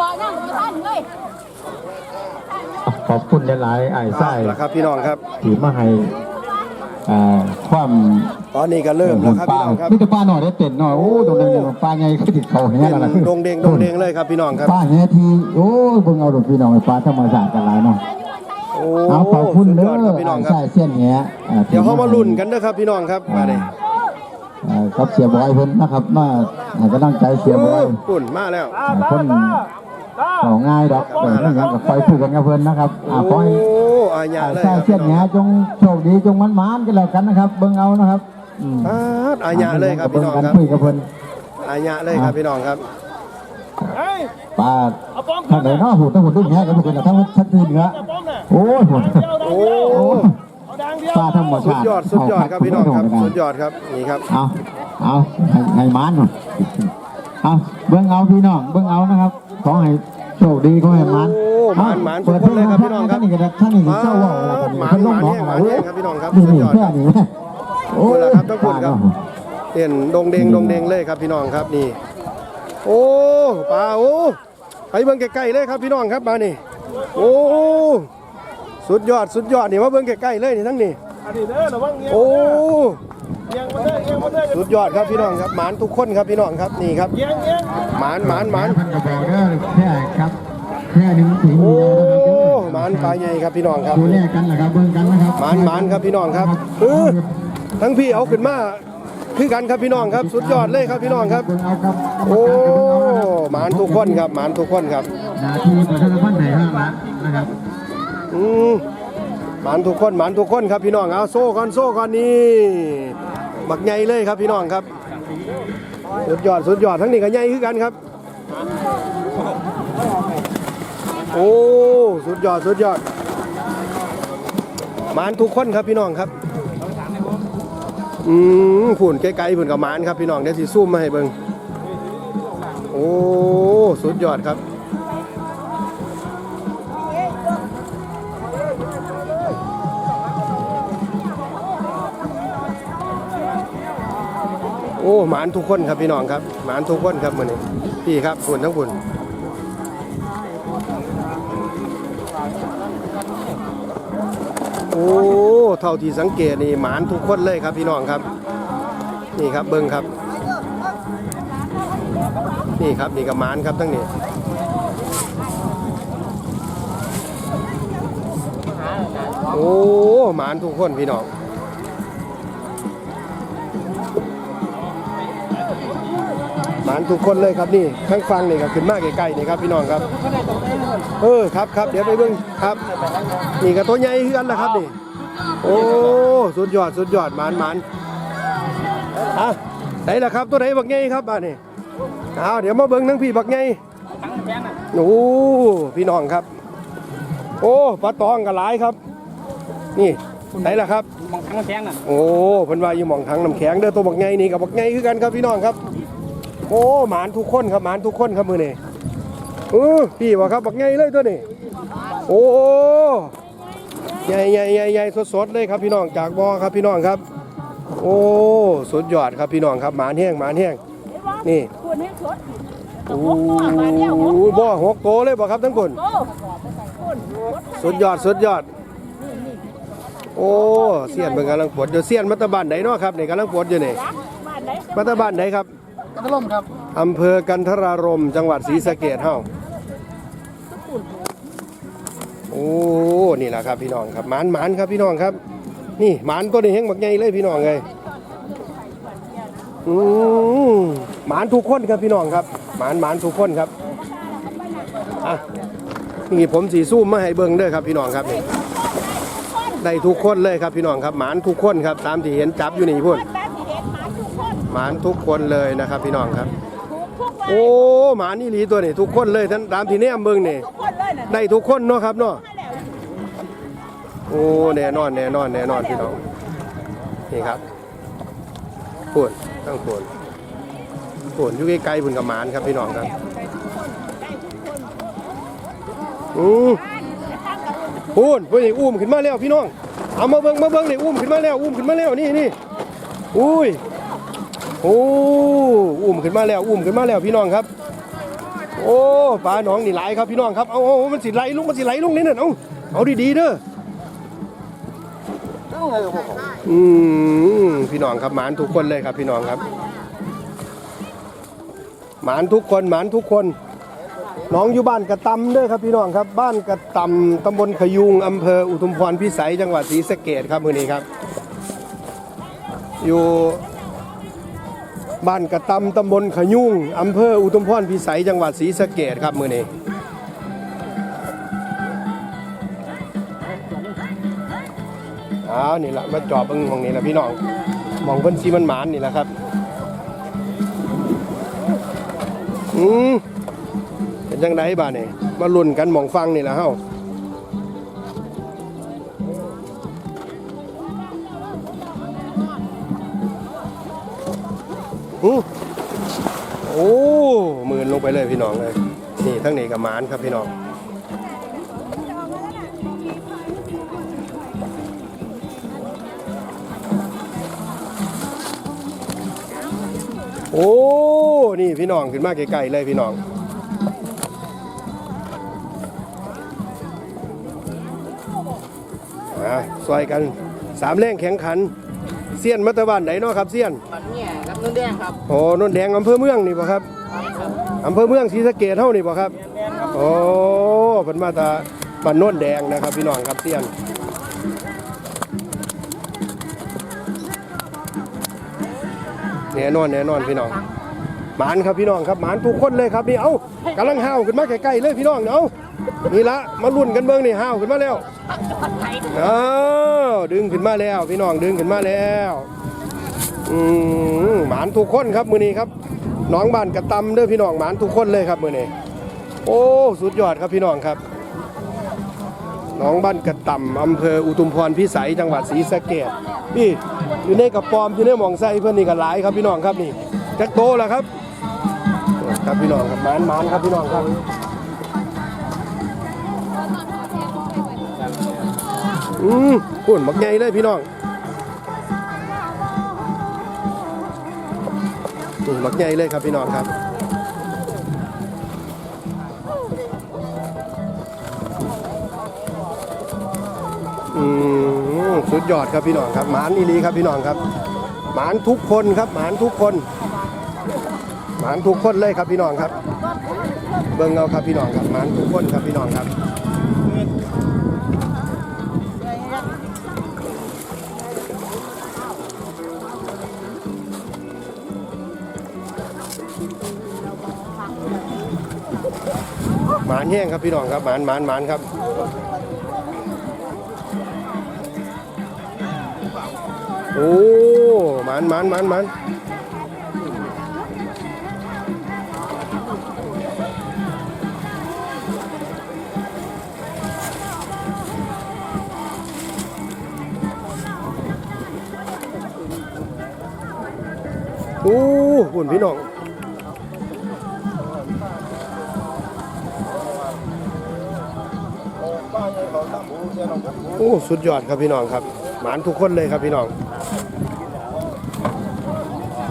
บอกนั่งมาท่านเลยขอบคุณหลายๆไอ้ไส้แล้วครับพี่น้องครับที่มาให้อ่าความตอนนี้ก็เริ่มแล้วครับพี่น้องครับนี่จะป้าหน่อยได้เป็นหน่อยโอ้ดงเดงเนี่ยป้าไงคือติดเขาแห่แล้วล่ะดงเดงดงเดงเลยครับพี่น้องครับป้าแห่ทีโอ้ยเพิ่งเอาดอกพี่น้องไปป้าธรรมศาสตร์กันหลายเนาะโอ้เอาขอบคุณสุดเด้ยออดครับพี่น้องครัใช่บเส้นแห่อ่เดี๋ยวเขามาลุ้นกันเด้อครับพี่น้องครับมาเลยอ่า ครับเสียบอยเพิ่นนะครับมาให้กำลังใจเสียบอยปุ่นมาแล้วอ่าเพิ่นของง่ายดอกแต่ไม่งั้นก็คอยพูดกันกับเพิ่นนะครับอ่าขอโอ้ให้อาญาเลยใช่ครับเส้นแห่จงโชคดีจงมันมานๆกันแล้วกันนะครับ เบิ่งเอานะครับอืมอ่าอาญาเลยครับพี่น้องครับคุยกับเพิ่นอาญาเลยครับพี่น้องครับป้าทางไหนเนาะหูต้องหูต้องแห่กันทุกคนนะทั้งทั้งทีเหนือโอ้ยโหโอ้โอ้ย ป้าทั้งหมดสุดยอดสุดยอดครับพี่น้องครับสุดยอดครับนี่ครับเอาเอาให้ให้มานหน่อยเอาเบิ่งเอาพี่น้องเบิ่งเอานะครับ ขอให้โชคดีขอให้มานโอ้หมานหมานทุเปิกดคนเลยครับพี่น้องครับท่านนี่ก็ท่านนี่ก็เจ้าว่าอะไรกันหนี่มานเพิ่นลงหมานน้องเนี่ยอะไรหมานเนี่ยครับพี่น้องครับนี่สุดนี่ยอดแค่นี้แม่โอ้นี่แหละครับทั้งหมดครับป้าเนาะเห็นดงเดงดงเดงเลยครับพี่น้องครับนี่ โอ้ปลาโอ้ไปเบิ่งใกล้ๆเลยครับพี่น้องครับมานี่โอ้ สุดยอดสุดยอดนี่มาเบิ่งใกล้ๆเลยนี่ทั้งนี่อันนี้เด้อระวังเงี้ยโอ้เงี้ยมาเด้อเงี้ยมาเด้อสุดยอดครับพี่น้องครับหมานทุกคนครับพี่น้องครับนี่ครับเงี้ยเงี้ยหมานหมานหมานเพิ่นก็บอกเด้อแค่ครับแค่นี้มันถึงโอ้เดียวนะครับหมานปลาใหญ่ครับพี่น้องครับดูแลกันนะครับเบิ่งกันนะครับหมานหมานครับพี่น้องครับเออทั้งพี่เอาขึ้นมาคือกันครับพี่น้องครับ สุดยอดเลยครับพี่น้องครับเบิ่งเอาครับโอ้หมานทุกคนครับหมานทุกคนครับหน้าที่ประชาสัมพันธ์ไหนห้าละนะครับ อืมหมานทุกคนหมานทุกคนครับพี่น้องเอาโซ่ก่อนโซ่ก่อนนี่บักใหญ่เลยครับพี่น้องครับสุดยอดสุดยอดทั้งนี้ก็ใหญ่คือกันครับ โอ้สุดยอดสุดยอดหมานทุกคนครับพี่น้องครับอืมผุ่นไกลๆผุ่นกับหมานครับพี่น้องเดี๋ยวสิซูมมาให้เบิ่งโอ้สุดยอดครับ โอ้หมานทุกคนครับพี่น้องครับหมานทุกคนครับมือนี้พี่ครับคุณทั้งคุณโอ้เท่าที่สังเกตนี่หมานทุกคนเลยครับพี่น้องครับ นี่ครับเบิ้งครับ นี่ครับนี่กับหมานครับทั้งนี้โอ้หมานทุกคนพี่น้อง หมานทุกคนเลยครับนี่ข้างฟังนี่ก็ขึ้นมากใกล้ๆนี่ครับพี่น้องครับ เออครับครับเดี๋ยวไปเบิ่งครับ นี่ก็ตัวใหญ่คือกันแหละครับนี่ โอ้สุดยอดสุดยอดหมานหมานอะไหนล่ะครับตัวไหนบักใหญ่ครับบ้านนี่เอาเดี๋ยวมาเบิ่งทั้งพี่บักใหญ่โอ้พี่น้องครับ โอ้ปลาตองก็หลายครับ นี่ไหนล่ะครับมองทั้งแข้งอะโอ้เพิ่นว่าอยู่หม่องถังน้ำแข็งเด้อตัวบักใหญ่นี่กับบักใหญ่คือกันครับพี่น้องครับ โอ้หมานทุกคนครับหมานทุกคนครับมือนี่เออพี่ว่าครับบักใหญ่เลยตัวนี้โอ้ใหญ่ใหญ่ใหญ่ใหญ่สดสดเลยครับพี่น้องจากบ่อครับพี่น้องครับ โอ้สุดยอดครับพี่น้องครับหมานแห้งหมานแห้งนี่โอ้หกตัวมาเดียวหกบ่หกโตเลยบ่ครับทั้งคนสุดยอดสุดยอด โอ้เสียนเบิ่งกำลังปวดเดี๋ยวเสียนมัตตบ้านไหนเนาะครับนี่กำลังปวดอยู่นี่มัตตบ้านไหนครับ กันล่มครับอำเภอกันทรารมจังหวัดศรีสะเกษเฮ้าโอ้นี่แหละครับพี่น้องครับหมานหมานครับพี่น้องครับ นี่หมานตัวนี้แห้งบักใหญ่เลยพี่น้องเลยอืมหมานทุกคนครับพี่น้องครับหมานหมานทุกคนครับอะนี่ผมสีซูมมาให้เบิ่งเด้อครับพี่น้องครับนี่ได้ทุกคนเลยครับพี่น้องครับหมานทุกคนครับตามที่เห็นจับอยู่นี่พุ่น หมานทุกคนเลยนะครับพี่น้องครับถูกทุกวันโอ้หมานี่หลีตัวนี่ทุกคนเลยท่านตามที่แนมเบิ่งนี่ทุกคนเลยน่ะได้ทุกคนเนาะครับเนาะให้แล้วโอ้แน่นอนแน่นอนแน่นอนพี่น้องนี่ครับปวดตั้งปวดปวดอยู่ใกล้ๆพุ่นกับหมานครับพี่น้องครับอืมพูนพูนนี่อุ้มขึ้นมาแล้วพี่น้อง เอามาเบิ่งมาเบิ่งนี่อุ้มขึ้นมาแล้วอุ้มขึ้นมาแล้วนี่นี่อุ้ย โอ้อุ้มขึ้นมาแล้วอุ้มขึ้นมาแล้วพี่น้องครับ โอ้ปลาหนองนี่หลายครับพี่น้องครับเอาเอาเอามันสิไหลลุงมันสิไหลลุงนี่น่ะเอาเอาดีๆเด้ออืมพี่น้องครับหมานทุกคนเลยครับพี่น้องครับ หมานทุกคนหมานทุกคน น้องอยู่บ้านกระตำเด้อครับพี่น้องครับ บ้านกระตำตำบลขยุงอำเภออุทุมพรพิสัยจังหวัดศรีสะเกดครับมือนี้ครับ อยู่ บ้านกระตำตำบลขยุงอำเภออุทุมพรพิสัยจังหวัดศรีสะเกดครับมือนี้อ้าวนี่แหละมาจอบเบิ่งมองนี่แหละพี่น้องมองเพิ่นซีมันหมานนี่แหละครับอืมเป็นจังไดบ้านนี่มาลุ้นกันมองฟังนี่แหละเฮา อือโอ้หมื่นลงไปเลยพี่น้องเลย นี่ทั้งนี้กับมานครับพี่น้องโอ้ นี่พี่น้องขึ้นมาไกลๆเลยพี่น้อง อ่าซอยกันสามแรงแข่งขัน เซียนมัตตบ้านไหนเนาะครับเซียนมันเนี่ยครับนุ่นแดงครับโอ้นนแดงอำเภอเมืองนี่ป่ะครับอำเภอเมืองศรีสะเกดเท่านี่ป่ะครับโอ้เป็นมาตาบ้านโนนแดงนะครับพี่น้องครับเซียนแน่นอนแน่นอนพี่น้องหมานครับพี่น้องครับหมานทุกคนเลยครับนี่เอ้ากำลังห้าวขึ้นมาใกล้ๆเลยพี่น้องเอ้า นี่ละมาลุ้นกันเบิ่งนี่ห้าวขึ้นมาแล้วอ้าวดึงขึ้นมาแล้ว พี่น้องดึงขึ้นมาแล้วอืมหมานทุกคนครับมือนี้ครับน้องบ้านกระตำเด้อพี่น้องหมานทุกคนเลยครับมือนี้โอ้สุดยอดครับพี่น้องครับน้องบ้านกระตำอำเภออุทุมพรพิสัยจังหวัดศรีสะเกษพี่อยู่ในกระปอมอยู่ในหมองไส้เพื่อนนี่ก็หลายครับพี่น้องครับนี่จักโตแล้วครับ ครับพี่น้องครับหมานหมานครับพี่น้องครับ อืมปุ่นบักใหญ่เลยพี่น้องอืมหมักใหญ่เลยครับพี่น้องครับอืมสุดยอดครับพี่น้องครับหมานอีหลีครับพี่น้องครับ หมานทุกคนครับหมานทุกคน หมานทุกคนเลยครับพี่น้องครับ เบิ่งเอาครับพี่น้องครับหมานทุกคนครับพี่น้องครับ มานแห้งครับพี่น้องครับหมานหมานหมานครับโอ้หมานหมานหมานหมานโอ้หุ่นพี่น้อง โอ้สุดยอดครับพี่น้องครับ หมานทุกคนเลยครับพี่น้อง